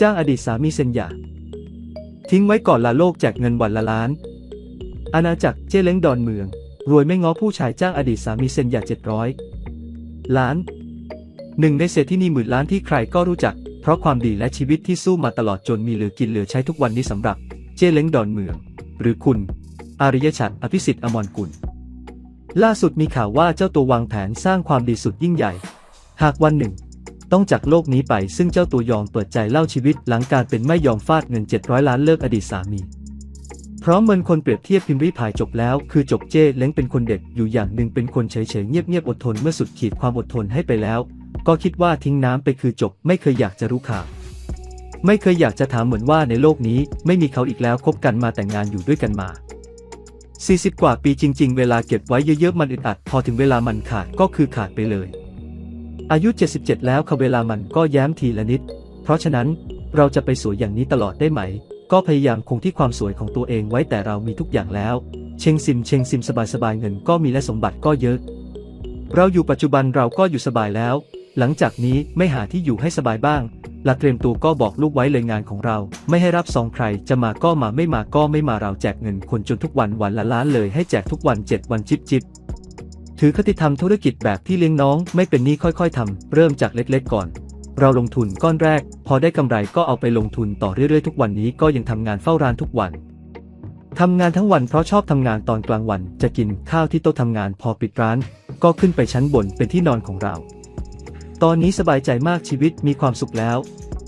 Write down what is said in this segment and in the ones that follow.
จ้างอดีตสามีเซนยาทิ้งไว้ก่อนลาโลกแจกเงินวันละล้าน อาณาจักรเจ้เล้งดอนเมือง รวยไม่ง้อผู้ชายจ้างอดีตสามีเซนยาเจ็ดร้อยล้านหนึ่งในเศรษฐีนีหมื่นล้านที่ใครก็รู้จัก เพราะความดีและชีวิตที่สู้มาตลอดจนมีเหลือกินเหลือใช้ทุกวันนี้สำหรับเจ้เล้งดอนเมือง หรือคุณ อาริยชัดอภิสิทธิ์อมรกุล ล่าสุดมีข่าวว่าเจ้าตัววางแผนสร้างความดีสุดยิ่งใหญ่ หากวันหนึ่ง ต้องจากโลกนี้ไป ซึ่งเจ้าตัวยอมเปิดใจเล่าชีวิตหลังการเป็นไม่ยอมฟาดเงิน 700 ล้านเลิกอดีตสามี พราะเหมือนคนเปรียบเทียบพิมพ์ริพายจบแล้ว คือจบเจ้เล้งเป็นคนเด็กอยู่อย่างหนึ่งเป็นคนเฉยๆเงียบๆอดทนเมื่อสุดขีดความอดทนให้ไปแล้ว ก็คิดว่าทิ้งน้ำไปคือจบไม่เคยอยากจะรู้ข่าวไม่เคยอยากจะถามเหมือนว่าในโลกนี้ ไม่มีเขาอีกแล้วคบกันมาแต่งงานอยู่ด้วยกันมา 40 กว่าปีจริง ๆ เวลาเก็บไว้เยอะๆมันอึดอัด พอถึงเวลามันขาดก็คือขาดไปเลย อายุ 77 แล้วค่ะเวลามันก็แย้มทีละนิด เพราะฉะนั้นเราจะไปสวยอย่างนี้ตลอดได้ไหม ก็พยายามคงที่ความสวยของตัวเองไว้แต่เรามีทุกอย่างแล้ว เชงซิมเชงซิมสบายๆเงินก็มีและสมบัติก็เยอะ เราอยู่ปัจจุบันเราก็อยู่สบายแล้ว หลังจากนี้ไม่หาที่อยู่ให้สบายบ้างหลักเตรียมตัวก็บอกลูกไว้เลยงานของเรา ไม่ให้รับซองใครจะมาก็มาไม่มาก็ไม่มาเราแจกเงินคนจนทุกวันวันละล้านเลยให้แจกทุกวัน 7 วันจิบจิบ ถือคติธรรมธุรกิจแบบที่เลี้ยงน้องไม่เป็นหนี้ค่อยๆทำเริ่มจากเล็กๆก่อน เราลงทุนก้อนแรก พอได้กำไรก็เอาไปลงทุนต่อเรื่อยๆ ทุกวันนี้ก็ยังทำงานเฝ้าร้านทุกวันทำงานทั้งวันเพราะชอบทำงานตอนกลางวัน จะกินข้าวที่โต๊ะทำงานพอปิดร้าน ก็ขึ้นไปชั้นบนเป็นที่นอนของเรา ตอนนี้สบายใจมากชีวิตมีความสุขแล้ว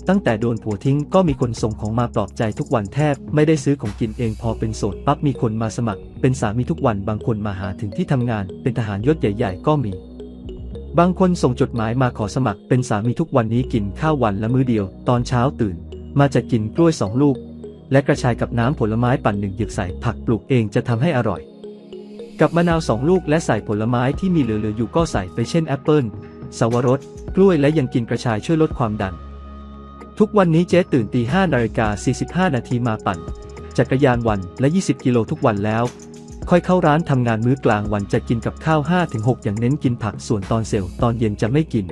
ตั้งแต่โดนผัวทิ้งก็มีคนส่งของมาปลอบใจทุกวันแทบ ไม่ได้ซื้อของกินเองพอเป็นโสดปั๊บมีคนมาสมัคร เป็นสามีทุกวันบางคนมาหาถึงที่ทำงาน เป็นทหารยศใหญ่ ๆ ก็มี บางคนส่งจดหมายมาขอสมัคร เป็นสามีทุกวันนี้กินข้าววันละมื้อเดียว ตอนเช้าตื่น มาจะกินกล้วยสองลูก และกระชายกับน้ำผลไม้ปั่นหนึ่งหยึกใส่ผักปลูกเองจะทำให้อร่อย กับมะนาวสองลูกและใส่ผลไม้ที่มีเหลือๆอยู่ก็ใส่ไปเช่นแอปเปิลสวรสกล้วยและยังกินกระชายช่วยลดความดัน ทุกวันนี้เจ๊ตื่นตี5นาฬิกา45 นาทีมาปั่น จักรยานวันและ 20 กิโลทุกวันแล้ว ค่อยเข้าร้านทำงานมื้อกลางวันจะกินกับข้าว 5-6 อย่างเน้นกินผักส่วนตอนเซลล์ตอนเย็นจะไม่กิน